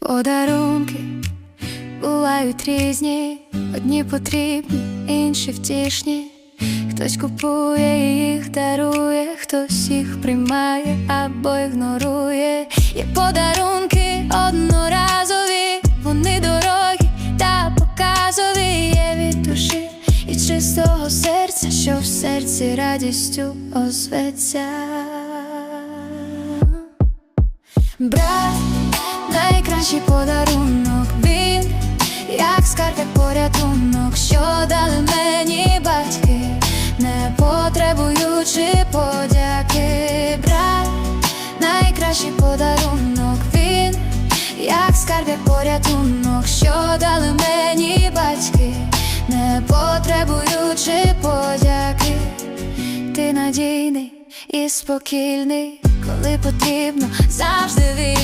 Подарунки бувають різні, одні потрібні, інші втішні. Хтось купує їх дарує, хтось їх приймає або ігнорує. Є подарунки одноразові, вони дорогі та показові. Є від душі і чистого серця, що в серці радістю озветься. Брат, найкращий подарунок він, як скарб, як порятунок, що дали мені батьки, не потребуючи подяки. Брат, найкращий подарунок він, як скарб, як порятунок, що дали мені батьки, не потребуючи подяки. Ти надійний і спокійний, коли потрібно, завжди вільний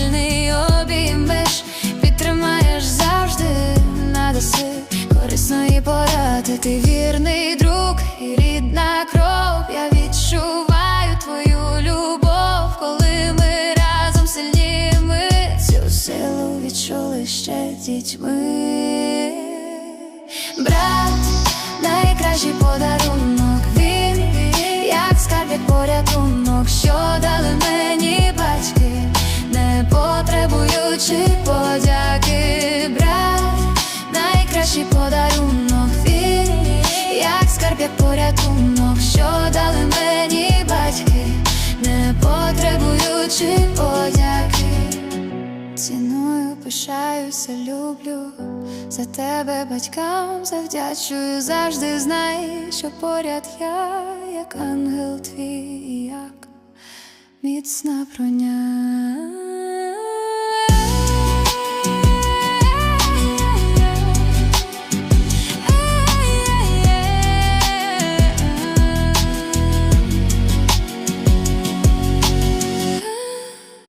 ще дітьми. Брат, найкращий подарунок він, як скарб, порятунок, що дали мені батьки, не потребуючи подяки. Брат, найкращий подарунок він, як скарб, як порятунок, що дали мені батьки, не потребуючи подяки. Пишаюся, люблю за тебе батькам завдячую, завжди знай, що поряд я, як ангел твій, як міцна броня.